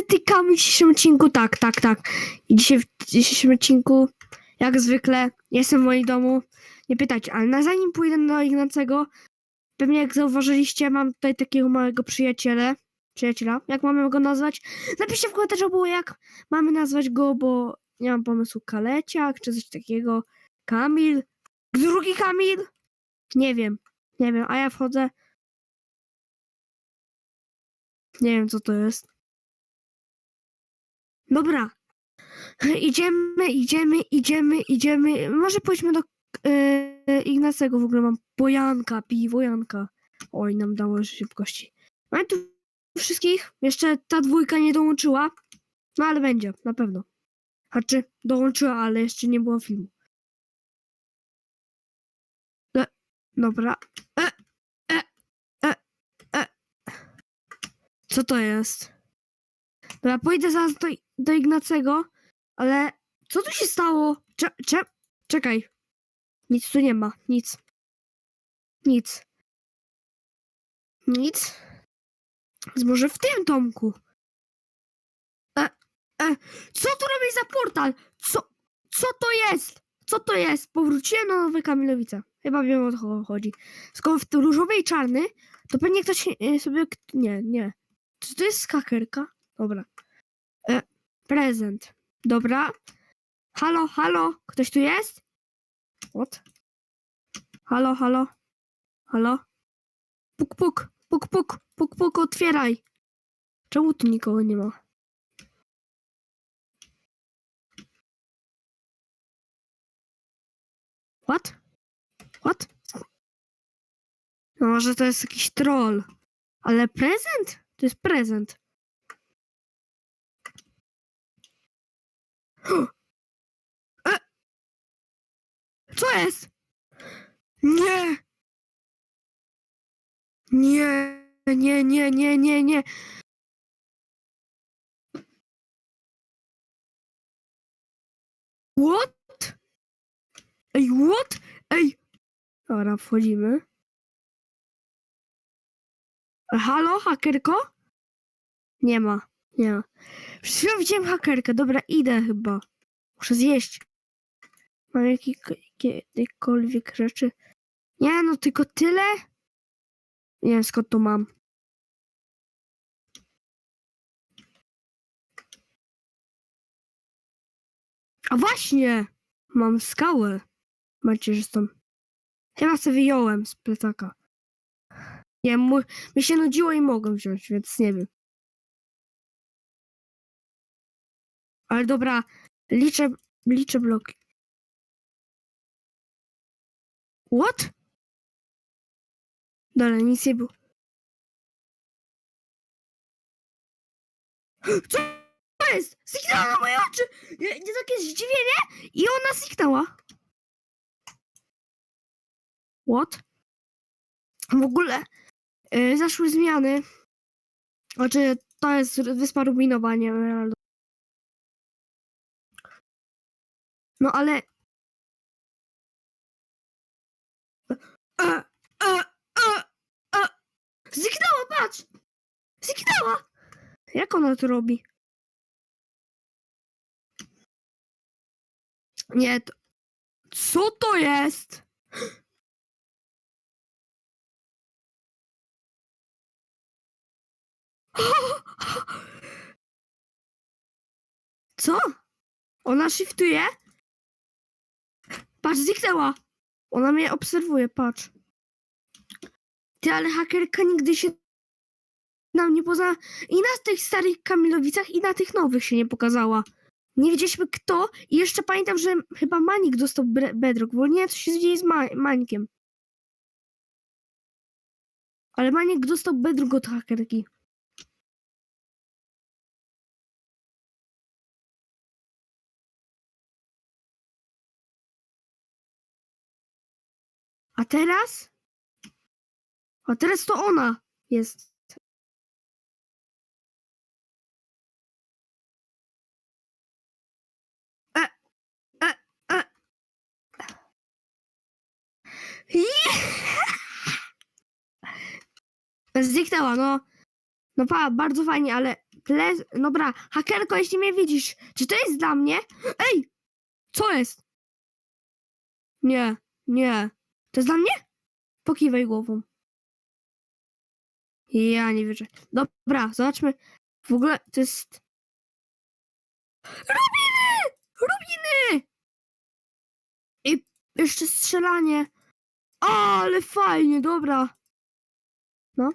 zatykamy w dzisiejszym odcinku. Tak, tak, tak. I dzisiaj w dzisiejszym odcinku, jak zwykle, jestem w moim domu. Nie pytajcie, ale na zanim pójdę do Ignacego, pewnie jak zauważyliście, mam tutaj takiego małego przyjaciela. Przyjaciela, jak mamy go nazwać? Napiszcie w komentarzu, bo jak mamy nazwać go, bo nie mam pomysłu. Kaleciak, czy coś takiego. Kamil? Drugi Kamil? Nie wiem, nie wiem, a ja wchodzę. Nie wiem, co to jest. Dobra. Idziemy, idziemy, idziemy, idziemy. Może pójdźmy do yy, Ignacego. W ogóle mam bojanka, piwo Janka. Oj, nam dało szybkości. Mamy tu wszystkich. Jeszcze ta dwójka nie dołączyła. No ale będzie, na pewno. Znaczy, dołączyła, ale jeszcze nie było filmu. E, dobra. E, e, e, e. Co to jest? Dobra, pójdę zaraz do, do Ignacego, ale co tu się stało? Cze, cze, czekaj. Nic tu nie ma, nic. Nic. Nic. Może w tym domku. E, e, co tu robi za portal? Co, co to jest? Co to jest? Powróciłem na Nowe Kamilowice. Chyba wiem o co chodzi. Skoro w różowy i czarny, to pewnie ktoś e, sobie... Nie, nie. Czy to jest skakerka? Dobra. E, prezent. Dobra. Halo, halo, ktoś tu jest? What? Halo, halo, halo. Puk, puk, puk, puk, puk, puk, otwieraj. Czemu tu nikogo nie ma? What? What? No może to jest jakiś troll. Ale prezent? To jest prezent. Co jest? Nie! Nie, nie, nie, nie, nie, nie. What? Ej, what? Ej! Dobra, wchodzimy. Halo, hakerko? Nie ma, nie. Przed chwilą widziałem hakerkę. Dobra, idę chyba. Muszę zjeść. Mam jakiekolwiek rzeczy. Nie, no tylko tyle? Nie wiem skąd to mam. A właśnie! Mam skałę macierzystą. Chyba sobie wyjąłem z plecaka. Nie, mu, mi się nudziło i mogłem wziąć, więc nie wiem. Ale dobra, liczę, liczę bloki. What? Dobra, nic nie było. Co jest? Zniknęła na moje oczy! Nie, nie takie zdziwienie i ona zniknęła. What? W ogóle yy, zaszły zmiany. Znaczy, to jest wyspa Rubinowa, nie. No ale... E, e, e, e. Zniknęła, patrz! Zniknęła! Jak ona to robi? Nie, to... Co to jest? Co? Ona shiftuje? Patrz, zniknęła. Ona mnie obserwuje, patrz. Ty, ale hakerka nigdy się nam nie poza... I na tych starych Kamilowicach, i na tych nowych się nie pokazała. Nie wiedzieliśmy kto i jeszcze pamiętam, że chyba Manik dostał bedrock, bo nie wiem, co się dzieje z Ma- Manikiem. Ale Manik dostał bedrock od hakerki. A teraz? A teraz to ona jest. E, e, e. Zniknęła, no. No pa, bardzo fajnie, ale ple... Dobra, hakerko, jeśli mnie widzisz, czy to jest dla mnie? Ej! Co jest? Nie, nie. To jest dla mnie? Pokiwaj głową. Ja nie wierzę. Dobra, zobaczmy. W ogóle to jest... Rubiny! Rubiny! I jeszcze strzelanie. O, ale fajnie, dobra. No.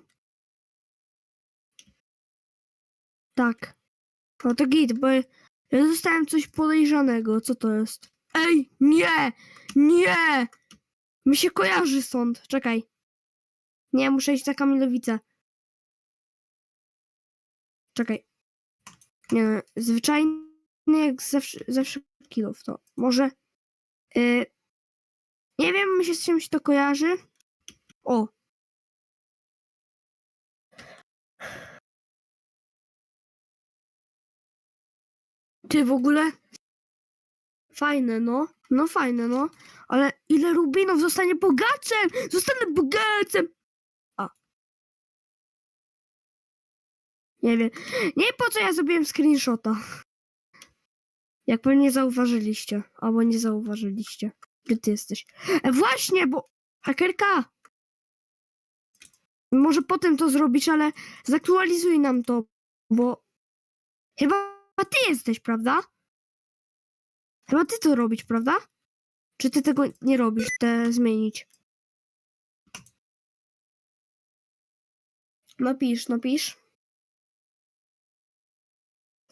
Tak. No to git, bo ja dostałem coś podejrzanego. Co to jest? Ej, nie! Nie! Mi się kojarzy stąd. Czekaj. Nie, muszę iść na Kamilowicę. Czekaj. Nie, zwyczajnie jak zawsze, zawsze kilów to. Może... y, nie wiem, mi się z czymś to kojarzy. O. Ty w ogóle. Fajne, no. No fajne, no. Ale ile rubinów zostanie bogaczem! Zostanę bogacem! A. Nie wiem. Nie po co ja zrobiłem screenshota. Jak pewnie zauważyliście. Albo nie zauważyliście. Gdzie ty jesteś? E, właśnie, bo... Hakerka! Może potem to zrobisz, ale zaktualizuj nam to, bo... Chyba ty jesteś, prawda? Chyba ty to robisz, prawda? Czy ty tego nie robisz, te zmienić? Napisz, napisz.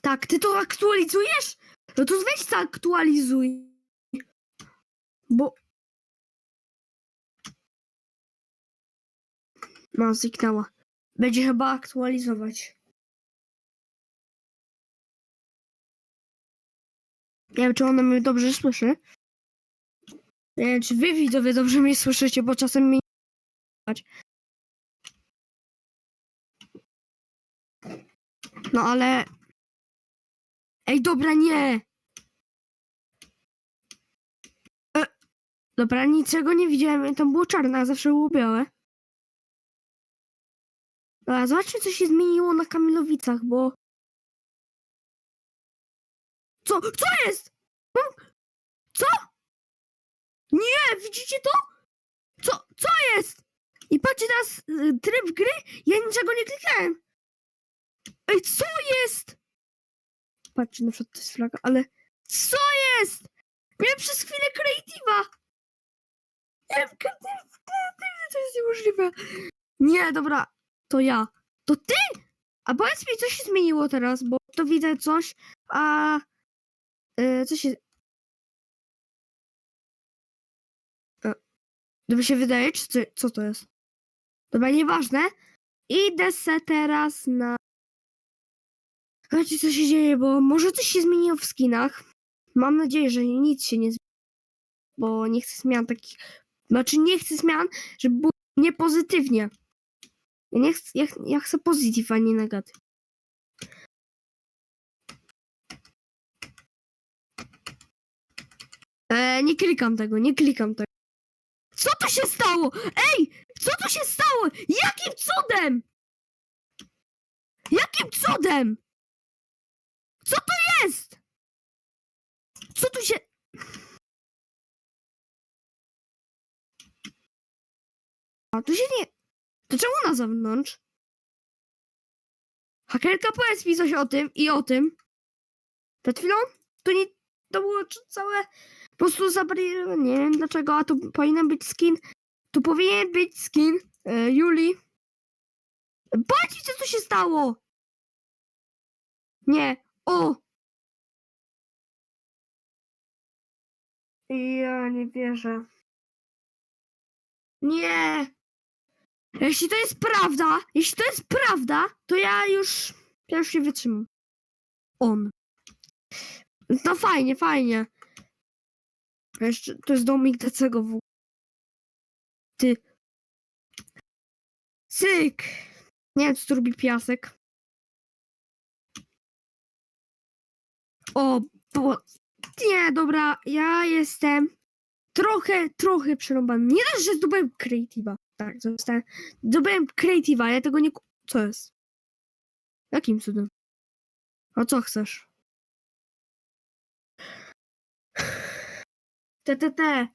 Tak, ty to aktualizujesz? No to weź to aktualizuj. Bo... No, zniknęła. Będzie chyba aktualizować. Nie wiem, czy ona mnie dobrze słyszy. Nie wiem, czy wy widzowie dobrze mnie słyszycie, bo czasem słychać. No ale... Ej, dobra, nie! E, dobra, niczego nie widziałem, tam było czarne, a zawsze było białe. Dobra, zobaczmy, co się zmieniło na Kamilowicach, bo... Co? Co jest? Co? Nie, widzicie to? Co? Co jest? I patrzcie teraz y, tryb gry, ja niczego nie klikałem. Ej, co jest? Patrzcie, na przykład to jest flaga, ale co jest? Miałem przez chwilę creative'a. Creative, to jest niemożliwe. Nie, dobra, to ja. To ty? A powiedz mi, co się zmieniło teraz, bo to widzę coś, a E, co się. E, Dobrze się wydaje, czy co, co to jest? Dobra, nieważne. Idę se teraz na. Zobaczcie, co się dzieje, bo może coś się zmieniło w skinach. Mam nadzieję, że nic się nie zmieni. Bo nie chcę zmian takich. Znaczy, nie chcę zmian, żeby było niepozytywnie. Ja, nie chcę, ja, ja chcę pozytyw, a nie negatyw. Nie klikam tego, nie klikam tego. Co to się stało? Ej! Co to się stało? Jakim cudem? Jakim cudem? Co to jest? Co tu się... A tu się nie... To czemu na zewnątrz? Hakerka, powiedz mi coś o tym i o tym. Przed chwilą? To nie... To było całe... Po prostu zabrali... Nie wiem dlaczego, a tu powinien być skin... Tu powinien być skin e, Julii. Mi, co tu się stało! Nie. O! Ja nie wierzę. Nie! Jeśli to jest prawda, jeśli to jest prawda, to ja już, ja już nie wytrzymam. On. No fajnie, fajnie. Jeszcze, to jest domik Dacego w Ty. Syk! Nie wiem, co tu robi piasek. O, bo... Nie, dobra, ja jestem trochę, trochę przerąbany. Nie dość, że zdobyłem Creative'a. Tak, zostałem. Zdobyłem Creative'a, ja tego nie... Co jest? Jakim cudem? A co chcesz? Te.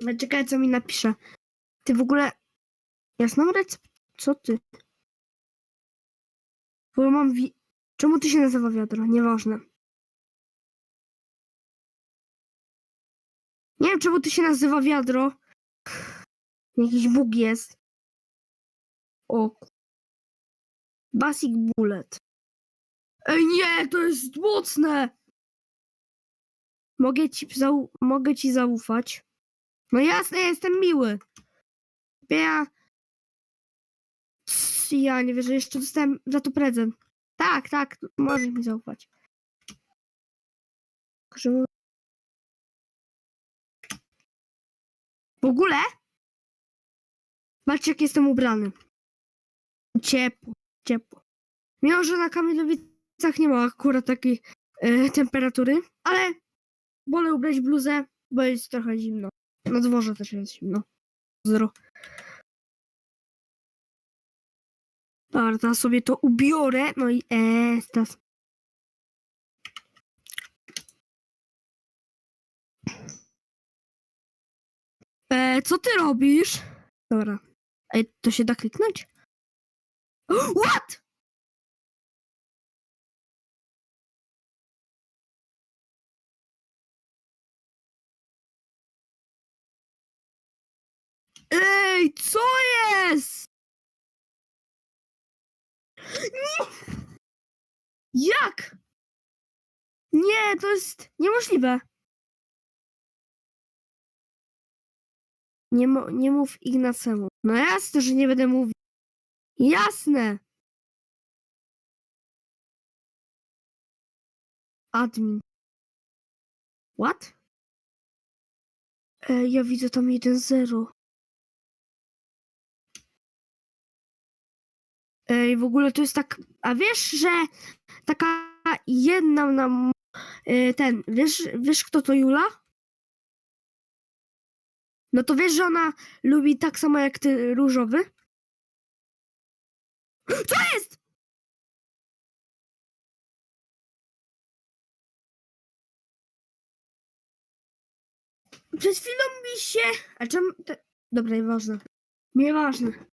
Ale Czekaj, co mi napisze. Ty w ogóle... Ja znam recept... Co ty? Bo mam wi... Czemu ty się nazywa wiadro? Nieważne. Nie wiem, czemu ty się nazywa wiadro. Jakiś bóg jest. O. Basic Bullet. Ej, nie, to jest mocne! Mogę ci, zau- mogę ci zaufać. No jasne, ja jestem miły. Ja... Ja nie wierzę, jeszcze dostałem za to prezent. Tak, tak, możesz mi zaufać. Że- W ogóle? Patrzcie, jak jestem ubrany. Ciepło, ciepło. Mimo, że na Kamilowicach nie ma akurat takiej e, temperatury, ale wolę ubrać bluzę, bo jest trochę zimno. Na dworze też jest zimno. Zero. Dobra, sobie to ubiorę. No i e, teraz. E, co ty robisz? Dobra. Ej, to się da kliknąć? What? Ej, co jest? Nie. Jak? Nie, to jest niemożliwe. Nie, mo- nie mów Ignacemu. No jasne, że nie będę mówił. Jasne. Admin. What? E, ja widzę tam 1-0. Ej, w ogóle to jest tak. A wiesz, że taka jedna nam. e, Ten, wiesz, wiesz kto to Jula? No to wiesz, że ona lubi tak samo jak ty różowy? Co jest? Przed chwilą mi się. A czym. Te... Dobra, nieważne. Nieważne.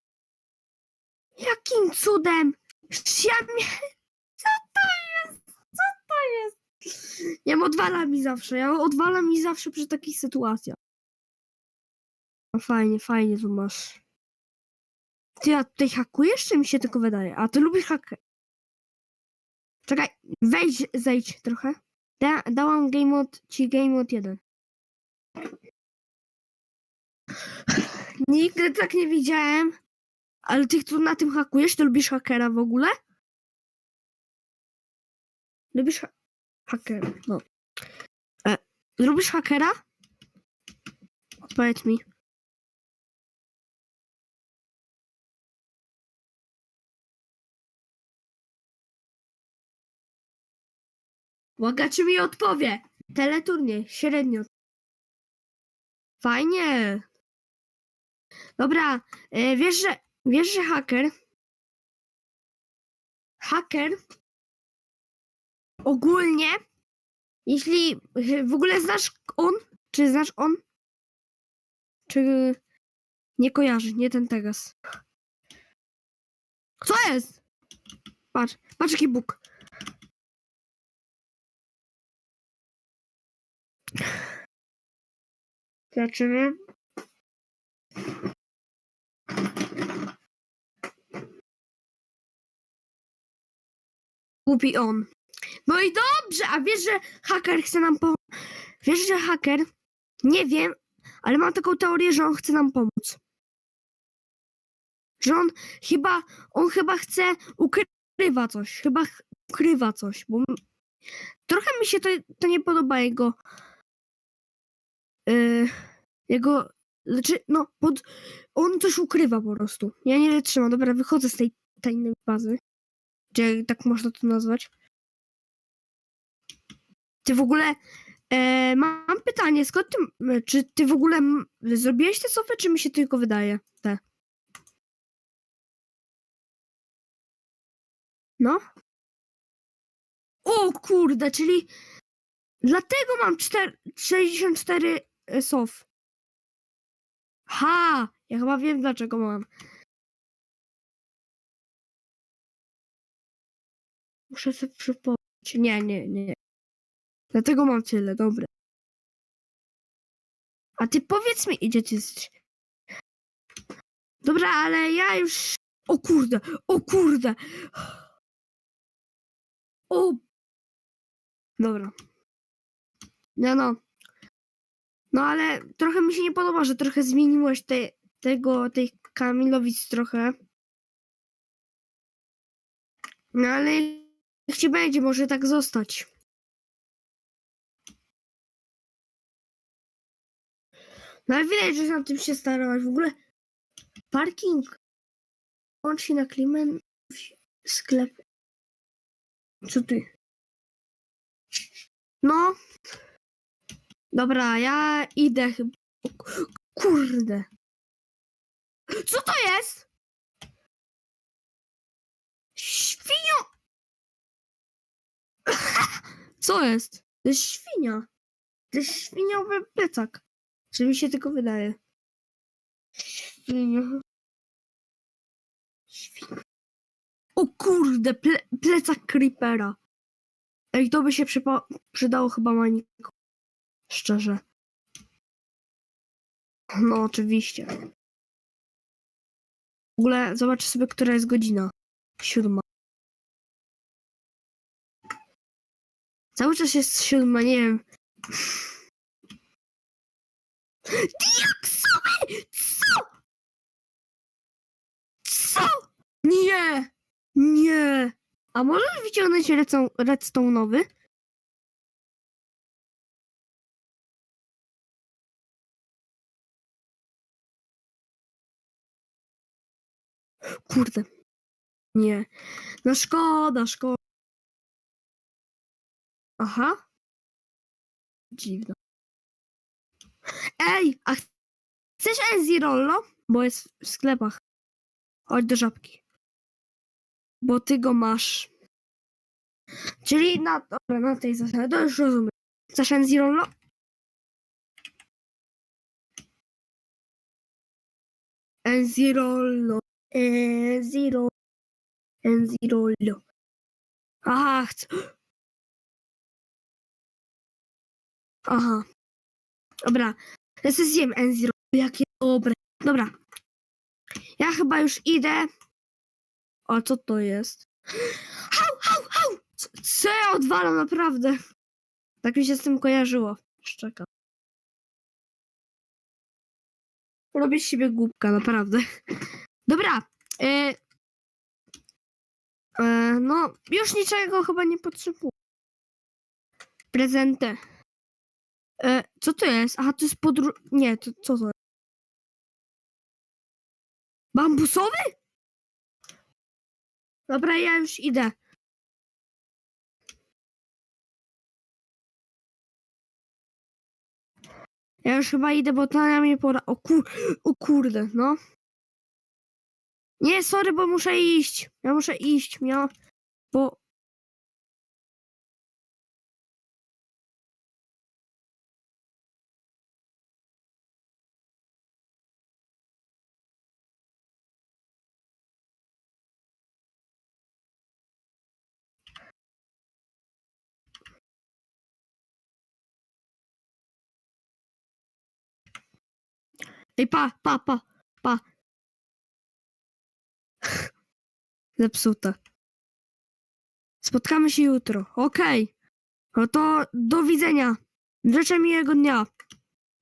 Jakim cudem? Co to jest? Co to jest? Ja odwala mi zawsze. Ja odwala mi zawsze przy takich sytuacjach. No fajnie, fajnie tu masz. Ty, a tutaj hakujesz, czy mi się tylko wydaje? A ty lubisz hakę. Czekaj, wejdź, zejdź trochę. Da, dałam game mode, ci game mode 1. Nigdy tak nie widziałem. Ale ty, tu na tym hakujesz, to lubisz hakera w ogóle? Lubisz ha hakera, no. E, lubisz hakera? Odpowiedz mi. Łaga, czy mi odpowie? Teleturniej, średnio. Fajnie. Dobra, e, wiesz, że, wiesz, że haker, haker ogólnie, jeśli w ogóle znasz on, czy znasz on, czy nie kojarzy, nie ten Tegas. Co jest? Patrz, patrz jaki Bóg. Zobaczymy. Głupi on. No i dobrze, a wiesz, że haker chce nam pomóc. Wiesz, że haker, nie wiem, ale mam taką teorię, że on chce nam pomóc. Że on chyba, on chyba chce, ukrywa coś, chyba ch- ukrywa coś, bo trochę mi się to, to nie podoba jego, yy, jego, znaczy, no, pod, on coś ukrywa po prostu. Ja nie wytrzymam, dobra, wychodzę z tej tajnej bazy, czy tak można to nazwać. Ty w ogóle, e, mam pytanie, skąd ty, czy ty w ogóle zrobiłeś te sofy, czy mi się tylko wydaje? Te. No. O kurde, czyli dlatego mam czter- 64 sof. Ha! Ja chyba wiem dlaczego mam. Muszę sobie przypomnieć. Nie, nie, nie. Dlatego mam tyle, dobre. A ty powiedz mi, gdzie ty jesteś? Dobra, ale ja już... O kurde, o kurde! O! Dobra. No, no. No, ale trochę mi się nie podoba, że trochę zmieniłeś te, tego, tej Kamilowic trochę. No, ale niech ci będzie, może tak zostać. No, ale widać, że na tym się starałaś. W ogóle parking łącznie na klimę w sklepie. Co ty? No. Dobra, ja idę chyba. Kurde. Co to jest? Świnio! Co jest? To jest świnia. To jest świniowy plecak. Czy mi się tylko wydaje? Świnia. Świnia. O kurde, ple, plecak Creepera. Ej, to by się przydało chyba Maniku. Szczerze. No, oczywiście. W ogóle zobaczę sobie, która jest godzina. Siódma. Cały czas jest siódma, nie wiem. Diaksowy! Co? Co? Nie! Nie! A możesz wyciągnąć redstone- redstone'owy? Kurde. Nie. No szkoda, szkoda. Aha. Dziwne. Ej, a chcesz Enzirollo? Bo jest w sklepach. Chodź do żabki. Bo ty go masz. Czyli na, dobra, na tej zasadzie, już rozumiem. Chcesz? Enzirollo. Enziro. Enzirollo. Aha, chcę. Aha. Dobra. Ja sobie zjem Enziro. Jakie dobre. Dobra. Ja chyba już idę. O, co to jest? Hał, hał, hał! Co, ja odwalam, naprawdę? Tak mi się z tym kojarzyło. Szczeka. Robię z siebie głupka, naprawdę. Dobra. E, e, no, już niczego chyba nie potrzebuję. Prezenty. E, co to jest? Aha, to jest podróż... Nie, to co to jest? Bambusowy? Dobra, ja już idę. Ja już chyba idę, bo Tania mnie pora... O, kur... o kurde, no. Nie, sorry, bo muszę iść. Ja muszę iść, miał... Bo... Ej, pa, pa, pa, pa. Zepsute. Spotkamy się jutro. Okej. No to do widzenia. Życzę miłego dnia.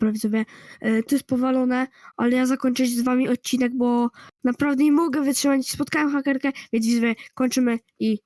Dobra, widzowie, e, to jest powalone, ale ja zakończę z wami odcinek, bo naprawdę nie mogę wytrzymać. Spotkałem hakerkę, więc widzowie, kończymy i